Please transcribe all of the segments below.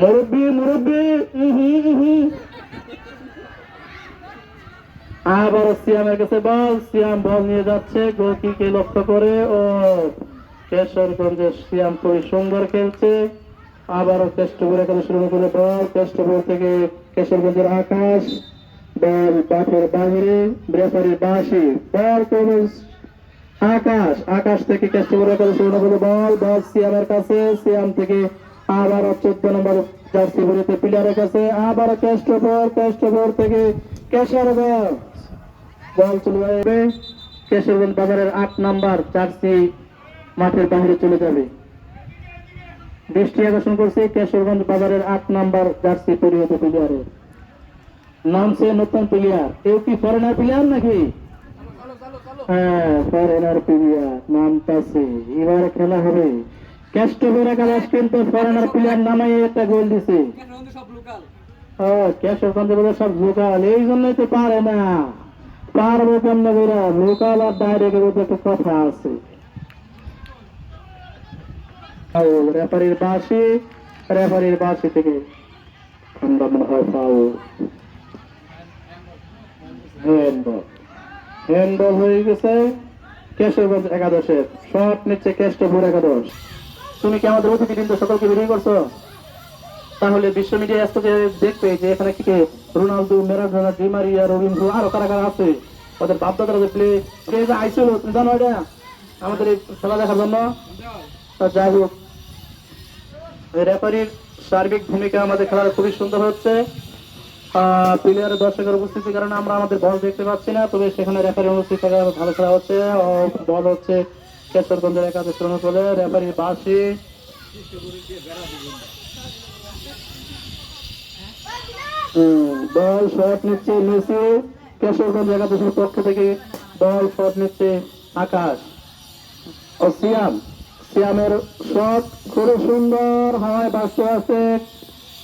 মুরব্বী মুরব্বী। আবার সিয়ামের কাছে বল, সিয়াম বল নিয়ে যাচ্ছে, গোলকিকে লক্ষ্য করে, ও কেশরগঞ্জের সিয়াম খুবই সুন্দর খেলছে। আবারও কেষ্টপুর এখানে শুরু করে বল, কেষ্টপুর থেকে কেশরগঞ্জের আকাশ। বল বাফের বাহিরে ব্রেফারির বাঁশি, বল কবে আকাশ আকাশ থেকে কেষ্টপুর এখানে শুরু করে বল বল সিয়ামের কাছে, সিয়াম থেকে আবারও চোদ্দ নম্বর জার্সি ভরিতে প্লেয়ারের কাছে আবারও কেষ্টপুর কেষ্টপুর থেকে কেশরগঞ্জ বল চলে যাবে। কেশরগঞ্জ বাজারের আট নাম্বার জার্সি মাঠের বাইরে চলে যাবে। দৃষ্টি আকর্ষণ করছে কেশরগঞ্জ বাজারের আট নাম্বার জার্সি পরিহিত প্লেয়ারে নামছে নতুন প্লেয়ার কেউ কি ফরেনার প্লেয়ার নাকি? হ্যাঁ ফরেনার প্লেয়ার নামটাছে এবার খেলা হবে। কেষ্টবের একাদশ কিন্তু ফরেনার প্লেয়ার নামে একটা গোল দিছে। সব লোকাল এই জন্যই তো পারে না। লোকাল আর একটা কথা আছে। রেফারির বাসি রেফারির বাসি থেকে ঠান্ডা হয় ফাউল হ্যান্ডবল হ্যান্ডবল হয়ে গেছে। কেশবগঞ্জ একাদশের শট নিচ্ছে কেষ্টপুর একাদশ তুমি কি আমাদের অতিথি কিন্তু সকলকে বিদায় করছ? তাহলে বিশ্ব মিডিয়া আজকে দেখবে যে এখানে কি রোনালদো মেরাডোনা ডিমারিয়া রবীন্দ্র আরও কারা কারা আছে। ওদের বাপদাদারা যে প্লে আইছিল, তুমি জানো এটা? আমাদের এই খেলা দেখার জন্য। যাই হোক রেফারির সার্বিক ভূমিকা আমাদের খেলার খুবই সুন্দর হচ্ছে। প্লেয়ারের দর্শকের উপস্থিতির কারণে আমরা আমাদের বল দেখতে পাচ্ছি না, তবে সেখানে রেফারি উপস্থিত থাকা ভালো খেলা হচ্ছে। বল হচ্ছে করে রেফারির বাসি বল শট নিচ্ছে মেসি। কেশরগঞ্জ একাদশের পক্ষ থেকে বল শট নিচ্ছে আকাশ। ও সিয়াম, সিয়ামের শট খুবই সুন্দর হয় বাস্তু আছে।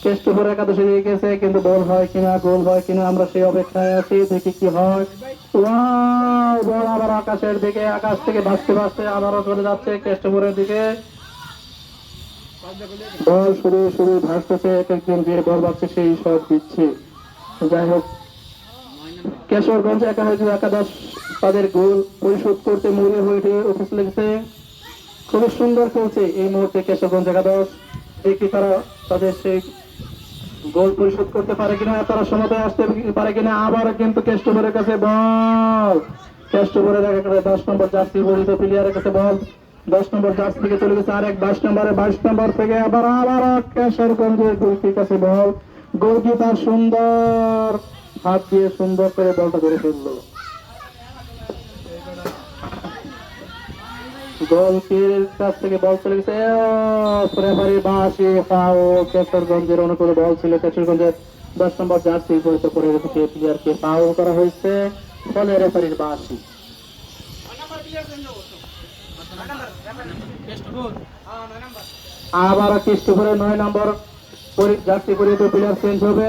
কেষ্টপুর একাদশে দিয়ে গেছে, কিন্তু বল হয় কিনা, গোল হয় কিনা, আমরা সেই অপেক্ষায় আছি, দেখি কি হয়। বল আবার আকাশের দিকে, আকাশ থেকে ভাসতে ভাসতে আবারও চলে যাচ্ছে কেষ্টপুরের দিকে। বল শুরু শুরু, ভাসতেছে, এক একজন যে বল পাচ্ছে সেই শট দিচ্ছে। যাই হোক, কেশরগঞ্জ একাদশ একাদশ তাদের গোল পরিশোধ করতে মরিয়া হয়ে উঠে লেগেছে। খুবই সুন্দর খেলছে এই মুহূর্তে কেশবগঞ্জ একাদশ। দেখি তারা তাদের সেই গোল পরিশোধ করতে পারে কিনা, তারা সমতায় আসতে পারে কিনা, আবার কিন্তু কেষ্টপুরের কাছে বল। কেষ্টপুরের একেবারে দশ নম্বর জার্সি পরিচিত প্লেয়ারের কাছে বল। দশ নম্বর জার্সি থেকে চলে গেছে আর এক বাইশ নম্বরে, বাইশ নম্বর থেকে আবার আবার কেশরগঞ্জের গোলকির কাছে বল। গোলকি তার সুন্দর, হাত দিয়ে সুন্দর করে বলটা ধরে ফেলল। গোলকির কাছ থেকে বল চলে গেছে। রেফারি বাসি ফাও কেশরগঞ্জের অনুকূলে বল ছিল কেশরগঞ্জের দশ নম্বর জার্সি পরিচিত করে থেকে প্লেয়ারকে ফাউল করা হয়েছে, ফলে রেফারির বাসি আবার কৃষ্ণপুরের নয় নম্বর জার্সি পরিচিত প্লেয়ার চেঞ্জ হবে।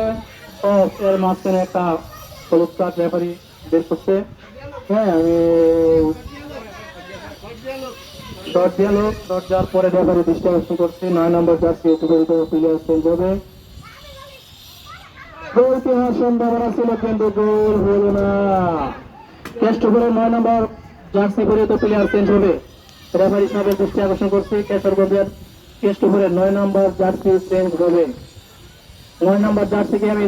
ও, এর মাঝখানে একটা হলুদ কার্ড রেফারি বের করছে। হ্যাঁ আমি শর্ট গেল শর্ট যাওয়ার পরে রেফারি দৃষ্টি আকর্ষণ করছে। নয় নম্বর জার্সি উপকৃত প্লেয়ার চেঞ্জ হবে হওয়ার সম্ভাবনা ছিল কিন্তু গোল হলো না। কেষ্টপুরের নয় নম্বর জার্সি পরিহিত প্লেয়ার চেঞ্জ হবে রেফারি সাহেবের দৃষ্টি আকর্ষণ করছে কেশরগঞ্জের কেষ্টপুরের নয় নম্বর জার্সি চেঞ্জ হবে নয় নম্বর জার্সিকে আমি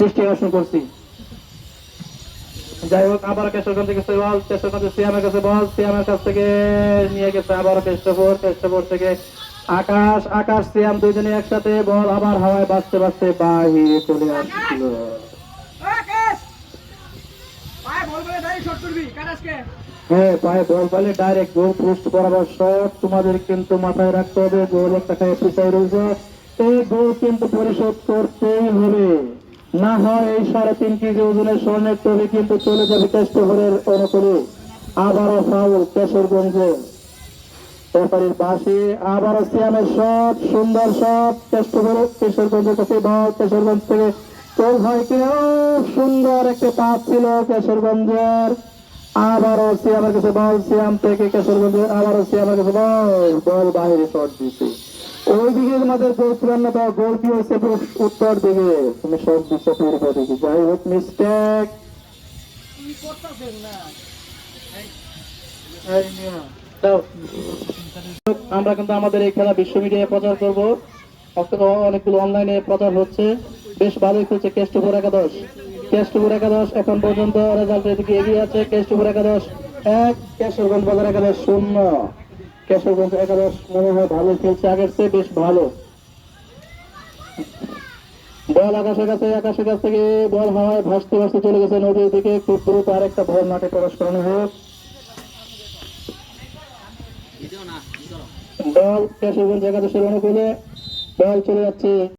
দৃষ্টি আকর্ষণ করছি। যাই হোক আবার কেশরগঞ্জের কাছে বল কেশরগঞ্জের সিয়ামের কাছে বল সিয়ামের কাছ থেকে নিয়ে গেছে আবার কেষ্টপুর কেষ্টপুর থেকে আকাশ আকাশ সিয়াম দুজনে একসাথে বল আবার হাওয়ায় বাঁচতে বাঁচতে বাহিরে চলে আসছিল। হ্যাঁ পায়ে বল বলে ডাইরেক্ট গোল পোস্ট বরাবর শট তোমাদের কিন্তু মাথায় রাখতে হবে গোল একটা খায় রয়েছে এই গোল কিন্তু পরিশোধ করতেই হবে। না হয় এই সাড়ে তিন কেজি ওজনের স্বর্ণের টবে কিন্তু চলে যাবে কেষ্টপুরের অনুকূলে। আবারও ফাউল কেশরগঞ্জে। ব্যাপারীর পাশে আবারও সিয়ামের শট সুন্দর শট কেষ্টপুর কেশরগঞ্জের কাছে বল কেশরগঞ্জ থেকে গোল হয় কি সুন্দর একটি পাস ছিল কেশরগঞ্জের। আবারও সিয়ামের কাছে বল সিয়াম থেকে কেশরগঞ্জের, আবারও সিয়ামের কাছে বল বল বাইরে শট দিছে। ওই দিকে আমাদের গোল চুয়ান্ন দাও হয়েছে উত্তর দিকে। তুমি সব দিচ্ছে পূর্ব দিকে যাই হোক মিস্টেক আমরা কিন্তু আমাদের এই খেলা বিশ্ব মিডিয়ায় প্রচার করব। অনেকগুলো অনলাইনে প্রচার হচ্ছে। বেশ ভালোই খেলছে কেষ্টপুর একাদশ। কেষ্টপুর একাদশ এখন পর্যন্ত রেজাল্টের দিকে এগিয়ে আছে। কেষ্টপুর একাদশ এক, কেশরগঞ্জ বাজার একাদশ শূন্য। কেশরগঞ্জ একাদশ মনে হয় ভালো খেলছে, আগের চেয়ে বেশ ভালো। বল আকাশের কাছে, আকাশের কাছ থেকে বল হাওয়ায় ভাসতে ভাসতে চলে গেছে নদীর দিকে। খুব দ্রুত আরেকটা বল মাঠে প্রবেশ করানো হোক বল কেশবগঞ্জ একাদশের অনুকূলে। বল চলে যাচ্ছে।